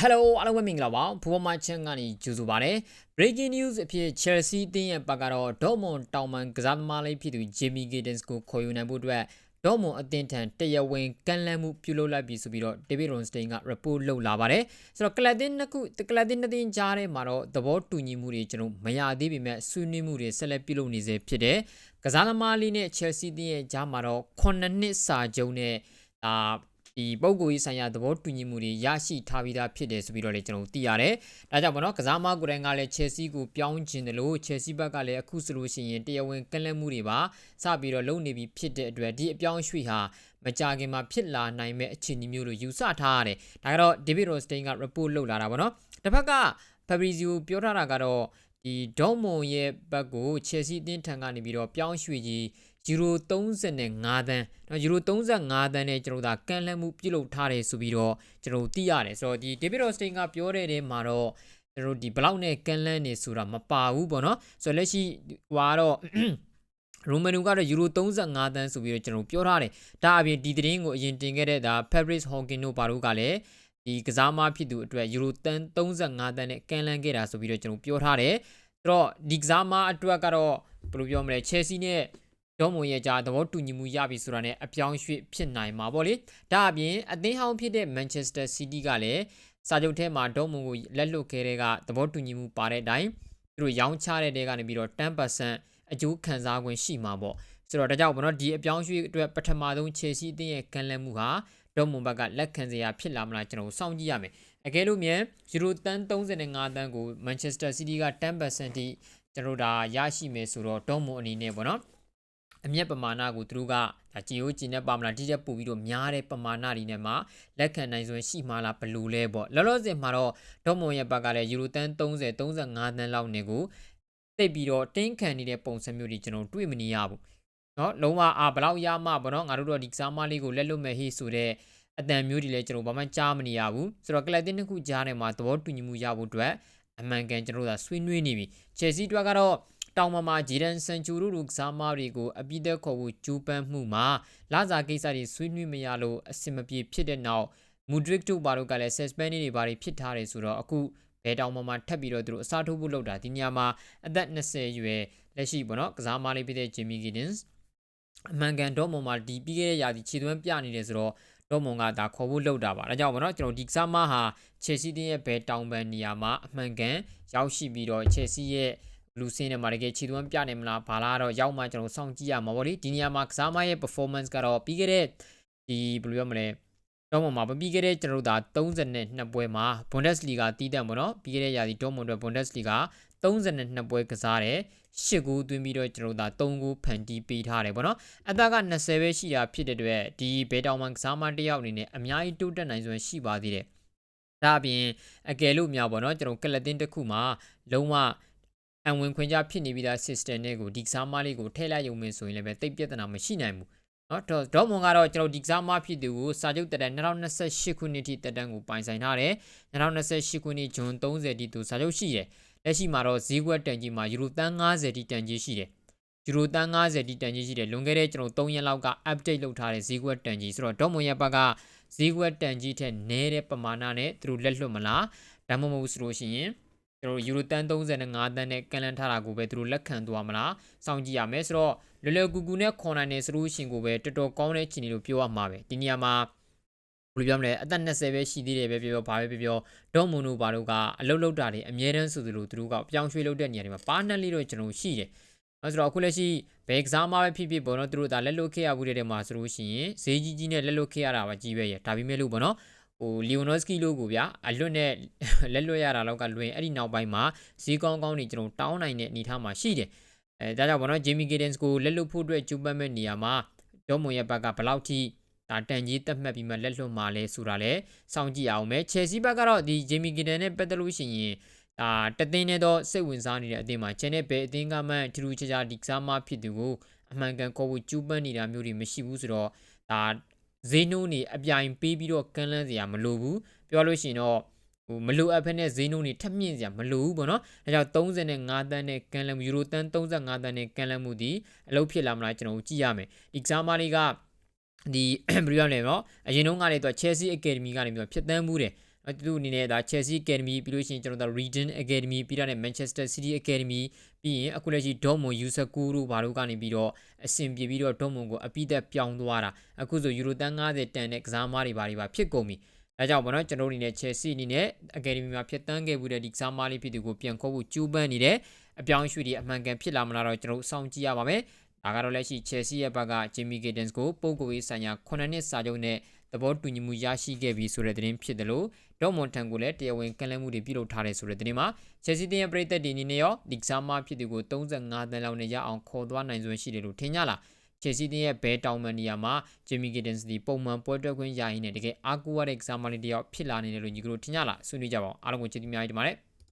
Hello အားလုံးပဲမင်္ဂလာပါဘူမမချန်ကနေကြိုဆိုပါရစေ Breaking news အဖြစ် Chelsea အသင်းရဲ့ဘက်ကတော့ Dortmund တောင်ပန်ကစားသမားလေးဖြစ်သူ Jamie Giddens ကိုခေါ်ယူနိုင်ဖို့အတွက် Dortmund အသင်းထံတရားဝင်ကန့်လန့်မှုပြုလုပ်လိုက်ပြီဆိုပြီးတော့ David Ronstein က report လုပ်လာပါတယ်ဆိုတော့ကလပ်တင်းနှစ်ခုကလပ်တင်းနှစ်သင်းကြားထဲမှာတော့သဘောတူညီမှုတွေကျွန်တော်မရသေးပေမဲ့ဆွေးနွေးမှုတွေဆက်လက်ပြုလုပ်နေစေဖြစ်တယ်ကစားသမားလေးနဲ့ Chelsea အသင်းရဲ့ကြားမှာတော့9နှစ်စာချုပ်နဲ့အာ ဒီပုံကိုကြီးဆိုင်ရာသဘောတူညီမှုတွေရရှိထားပြီးသားဖြစ်တယ်ဆိုပြီးတော့လည်းကျွန်တော်သိရတယ်။ဒါကြောင့်မနော်ကစားမကိုယ်တိုင်ကလည်း Chelsea ကိုပြောင်းချင်တယ်လို့ Chelsea ဘက်ကလည်းအခုဆိုလို့ရှိရင်တရားဝင်ကန့်လန့်မှုတွေပါစပြီးတော့လုပ်နေပြီဖြစ်တဲ့အတွက်ဒီအပြောင်းရွှေ့ဟာမကြခင်မှာဖြစ်လာနိုင်မဲ့အခြေအနေမျိုးလို့ယူဆထားရတယ်။ဒါကတော့ David Rostein က report လုပ်လာတာပေါ့နော်။တစ်ဖက်က Fabrizio ပြောထားတာကတော့ဒီဒေါမွန်ရဲ့ဘက်ကို Chelsea အသင်းထံကနေပြီးတော့ပြောင်းရွှေ့ကြီး ယူရို35သန်းနော်ယူရို35သန်းနဲ့ကျွန်တော်တို့ကကန်လန့်မှုပြုလုပ်ထားတယ်ဆိုပြီးတော့ကျွန်တော်သိရတယ်ဆိုတော့ဒီ David Rostein ကပြောတဲ့တဲမှာတော့ကျွန်တော်ဒီဘလောက်နဲ့ကန်လန့်နေဆိုတာမပါဘူးပေါ့နော်ဆိုတော့လက်ရှိဟွာတော့ရိုမန်နူကတော့ယူရို35သန်းဆိုပြီးတော့ကျွန်တော်ပြောထားတယ်ဒါအပြင်ဒီသတင်းကိုအရင်တင်ခဲ့တဲ့ဒါ Fabrice Hawkins တို့ဘာလို့ကလည်းဒီကစားမဖြစ်သူအတွက်ယူရိုတန်35သန်းနဲ့ကန်လန့်ခဲ့တာဆိုပြီးတော့ကျွန်တော်ပြောထားတယ်ဆိုတော့ဒီကစားမအတွက်ကတော့ဘယ်လိုပြောမလဲ Chelsea နဲ့ ဒေါမွန်ရဲ့ကြားသဘောတူညီမှုရပြီဆိုတာနဲ့အပြောင်းရွှေ့ဖြစ်နိုင်မှာပေါ့လေဒါအပြင်အသင်းဟောင်းဖြစ်တဲ့ Manchester City ကလည်းစာချုပ်ထဲမှာဒေါမွန်ကိုလက်လွတ်ခဲ့တဲ့ကသဘောတူညီမှုပါတဲ့အတိုင်းသူတို့ရောင်းချတဲ့တဲကနေပြီးတော့10%အကျိုးခံစား권ရှိမှာပေါ့ဆိုတော့ဒါကြောင့်ဘောနော်ဒီအပြောင်းရွှေ့အတွက်ပထမဆုံး Chelsea အသင်းရဲ့ကန်လန့်မှုဟာဒေါမွန်ဘက်ကလက်ခံစရာဖြစ်လာမလားကျွန်တော်စောင့်ကြည့်ရမယ်အကယ်လို့မြန်ယူရိုတန်35တန်းကို Manchester City က10%တိကျွန်တော်ဒါရရှိမယ်ဆိုတော့ဒေါမွန်အနေနဲ့ပေါ့နော် အမျက်ပမာဏကိုသူတို့ကဒါကြည်ရိုးကြည်နဲ့ပါမလားတိကျပို့ပြီးတော့များတဲ့ပမာဏတွေနဲ့မှလက်ခံနိုင်စွမ်းရှိမှလားဘလို့လဲပေါ့လောလောဆယ်မှာတော့ဒေါမွန်ရဲ့ဘက်ကလည်းယူရိုတန်30 35တန်းလောက်နဲ့ကိုတိတ်ပြီးတော့တင်းခံနေတဲ့ပုံစံမျိုးတွေကျွန်တော်တွေ့မနေရဘူးเนาะလုံးဝအာဘလောက်ရမှပေါ့နော်ငါတို့တော့ဒီကစားမလေးကိုလက်လွတ်မဲ့ဟေးဆိုတဲ့အတန်မျိုးတွေလည်းကျွန်တော်ဘာမှကြားမနေရဘူးဆိုတော့ကလပ်တင်းတစ်ခုကြားထဲမှာသဘောတူညီမှုရဖို့အတွက်အမှန်ကန်ကျွန်တော်တို့ကဆွေးနွေးနေပြီချယ်ဆီအတွက်ကတော့ တောင်မမာဂျီဒန်ဆန်ချူရူရူကစားမတွေကိုအပိသက်ခေါ်ဖို့ဂျူပန်းမှုမှာလာစာကိစ္စတွေဆွေးနွေးမရလို့အဆင်မပြေဖြစ်တဲ့နောက်မူဒရစ်တို့ဘာတို့ကလည်း suspend တွေဘာတွေဖြစ်ထားတယ်ဆိုတော့အခုဘဲတောင်မမာထပ်ပြီးတော့သူတို့အစားထိုးဖို့လုပ်တာဒီညမှာအသက်20ရွယ်လက်ရှိပေါ့နော်ကစားမလေးဖြစ်တဲ့ Jimmy Giddens အမှန်ကန်တော့မမှာဒီပြီးခဲ့တဲ့ရာသီခြေသွမ်းပြနေတယ်ဆိုတော့တော့မွန်ကဒါခေါ်ဖို့လုပ်တာပါဒါကြောင့်မနော်ကျွန်တော်ဒီကစားမဟာချယ်ဆီတင်းရဲ့ဘယ်တောင်ပန်နေရာမှာအမှန်ကန်ရောက်ရှိပြီးတော့ချယ်ဆီရဲ့ လူစင်းနဲ့မှာတကယ်ခြေသွမ်းပြနေမလားဘာလားတော့ရောက်မှကျွန်တော်စောင့်ကြည့်ရမှာပေါ့လေဒီနေရာမှာကစားမရဲ့ performance ကတော့ပြီးခဲ့တဲ့ဒီဘယ်လိုပြောမလဲတော့မှမှာပြီးခဲ့တဲ့ကျွန်တော်တို့ဒါ32ပွဲမှာ Bundesliga တီးတန့်ပေါ့နော်ပြီးခဲ့တဲ့ရာသီ Dortmund အတွက် Bundesliga 32ပွဲကစားတယ်8ဂိုးသွင်းပြီးတော့ကျွန်တော်တို့3ဂိုးဖန်တီးပေးထားတယ်ပေါ့နော်အသက်က20ပဲရှိတာဖြစ်တဲ့အတွက်ဒီဘဲတောင်မန်ကစားမတယောက်အနေနဲ့အများကြီးတိုးတက်နိုင်စွမ်းရှိပါသေးတယ်ဒါအပြင်အကယ်လို့များပေါ့နော်ကျွန်တော်ကလတင်တစ်ခုမှာလုံးဝ အဝင်ခွင့်ကြဖြစ်နေပြီးသား system တွေကိုဒီကစားမလေးကိုထည့်လိုက်ရုံပဲဆိုရင်လည်းပဲတိတ်ပြဿနာမရှိနိုင်ဘူးနော်တော့ဒေါမွန်ကတော့ကျွန်တော်ဒီကစားမဖြစ်သူကိုစာချုပ်တက်တဲ့2028ခုနှစ်ထိတက်တန်းကိုပိုင်ဆိုင်ထားတယ်2028ခုနှစ်ဇွန်30ထိသူစာချုပ်ရှိတယ်လက်ရှိမှာတော့ဈေးကွက်တန်ကြီးမှာယူရိုတန်90တိတန်ကြီးရှိတယ်ယူရိုတန်90တိတန်ကြီးရှိတယ်လွန်ခဲ့တဲ့ကျွန်တော်3ရက်လောက်က update လုပ်ထားတဲ့ဈေးကွက်တန်ကြီးဆိုတော့ဒေါမွန်ရဲ့ဘက်ကဈေးကွက်တန်ကြီးထက်နည်းတဲ့ပမာဏနဲ့သူတို့လက်လွတ်မလားဒါမှမဟုတ်ဆိုလို့ရှိရင် ကျွန်တော်ယူရိုတန်35တန်းနဲ့ကန်လန်ထားတာကိုပဲသူတို့လက်ခံသွားမလားစောင့်ကြည့်ရမယ်ဆိုတော့လွယ်လွယ်ကူကူနဲ့ခွန်နိုင်နေဆိုလို့ရှိရင်ကိုပဲတော်တော်ကောင်းတဲ့ချီနေလို့ပြောရမှာပဲဒီနေရာမှာဘယ်လိုပြောမလဲအသက်20ပဲရှိသေးတယ်ပဲပြောပြောဘာပဲပြောပြောဒေါမွန်တို့ဘာတို့ကအလုတ်လုတ်တာတွေအမြဲတမ်းဆိုသလိုသူတို့ကပြောင်းရွှေ့လုတ်တဲ့နေရာတွေမှာပါနှက်လေးတော့ကျွန်တော်ရှိတယ်အဲဆိုတော့အခုလက်ရှိဘယ်ကစားမှပဲဖြစ်ဖြစ်ပေါ့နော်သူတို့ဒါလက်လွတ်ခဲ့ရဘူးတဲ့မှာဆိုလို့ရှိရင်ဈေးကြီးကြီးနဲ့လက်လွတ်ခဲ့ရတာပဲကြီးပဲရဒါပေမဲ့လို့ပေါ့နော် ဟိုလီယိုနိုစကီလို့ကိုဗျာအလွတ်နဲ့လက်လွတ်ရတာတော့ကလွင်အဲ့ဒီနောက်ပိုင်းမှာဈေးကောင်းကောင်းတွေကျွန်တော်တောင်းနိုင်တဲ့အနေအထားမှာရှိတယ်အဲဒါကြောင့်ပေါ့နော်ဂျေမီဂီဒန်စ်ကိုလက်လွတ်ဖို့အတွက်ကျူပတ်မဲ့နေရာမှာဒေါမွန်ရဲ့ဘက်ကဘယ်လောက်ထိဒါတန်ကြီးတက်မှတ်ပြီးမှလက်လွတ်မှာလဲဆိုတာလဲစောင့်ကြည့်အောင်မယ်ချယ်ဆီဘက်ကတော့ဒီဂျေမီဂီဒန်နဲ့ပတ်သက်လို့ရှိရင်ဒါတသင်းနဲ့တော့စိတ်ဝင်စားနေတဲ့အသင်းမှာချန်တဲ့ဘယ်အသင်းကမှထူးထူးခြားခြားဒီကစားမဖြစ်သူကိုအမှန်ကန်ခေါ်ဖို့ကျူးပန်းနေတာမျိုးတွေမရှိဘူးဆိုတော့ဒါ ဈေးနှုန်းတွေအပြိုင်ပေးပြီးတော့ကန့်လန့်စရာမလိုဘူးပြောလို့ရှိရင်တော့ဟိုမလိုအပ်ဖက်နဲ့ဈေးနှုန်းတွေထပ်မြင့်စရာမလိုဘူးပေါ့နော်။ဒါကြောင့်35တန်းနဲ့ကန်လမ်ယူရိုတန်း35တန်းနဲ့ကန်လမ်မှုဒီအလုပ်ဖြစ်လာမလားကျွန်တော်ကြည့်ရမယ်။ဒီကစားမလေးကဒီဘယ်လိုလဲနော်အရင်တုန်းကလည်းသူ Chelsea Academy ကနေပြီးတော့ဖြစ်တန်းမှုတယ် အတူတူအနေနဲ့ဒါ Chelsea Academy ပြီးလို့ရှိရင်ကျွန်တော်တို့ Reading Academy ပြီးတော့ Manchester City Academy ပြီးရင်အခုလက်ရှိ Dortmund User ကူတို့ဘာလို့ကနေပြီးတော့အဆင်ပြေပြီးတော့ Dortmund ကိုအပိသက်ပြောင်းသွားတာအခုဆို Euro တန်း90တန်တဲ့ကစားသမားတွေဘာတွေပါဖြစ်ကုန်ပြီဒါကြောင့်ဘောနော်ကျွန်တော်တို့အနေနဲ့ Chelsea အနေနဲ့ Academy မှာဖြစ်တန်းခဲ့မှုတဲ့ဒီကစားသမားလေးဖြစ်သူကိုပြန်ခေါ်ဖို့ကြိုးပမ်းနေတယ်အပြောင်းအရွှေ့တွေအမှန်ကန်ဖြစ်လာမလားတော့ကျွန်တော်တို့စောင့်ကြည့်ရပါမယ်ဒါကတော့လက်ရှိ Chelsea ရဲ့ဘက်က Jimmy Gittins ကိုပုံကိုရေးဆိုင်ရာ9နှစ်စာချုပ်နဲ့သ ဘောတူညီမှုရရှိခဲ့ပြီဆိုတဲ့သတင်းဖြစ်တယ်လို့ဒေါမွန်ထန်ကိုလည်းတရားဝင်ကန့်လန့်မှုတွေပြုလုပ်ထားတယ်ဆိုတဲ့သတင်းမှာ Chelsea တင်းရဲ့ပြည်သက်တွေအနေနဲ့ရောဒီကစားမဖြစ်သူကို35တန်းလောက်နဲ့ရအောင်ခေါ်သွားနိုင်စွမ်းရှိတယ်လို့ထင်ကြလား Chelsea တင်းရဲ့ဘဲတောင်မန်နီယာမှာ Jimmy Gittins ဒီပုံမှန်ပွဲတွက်ခွင့်ရရင်လည်းတကယ်အားကိုးရတဲ့ကစားမလေးတစ်ယောက်ဖြစ်လာနေတယ်လို့ညီကတို့ထင်ကြလားဆွေးနွေးကြပါအောင်အားလုံးကိုကျေးဇူးများကြီးတင်ပါတယ်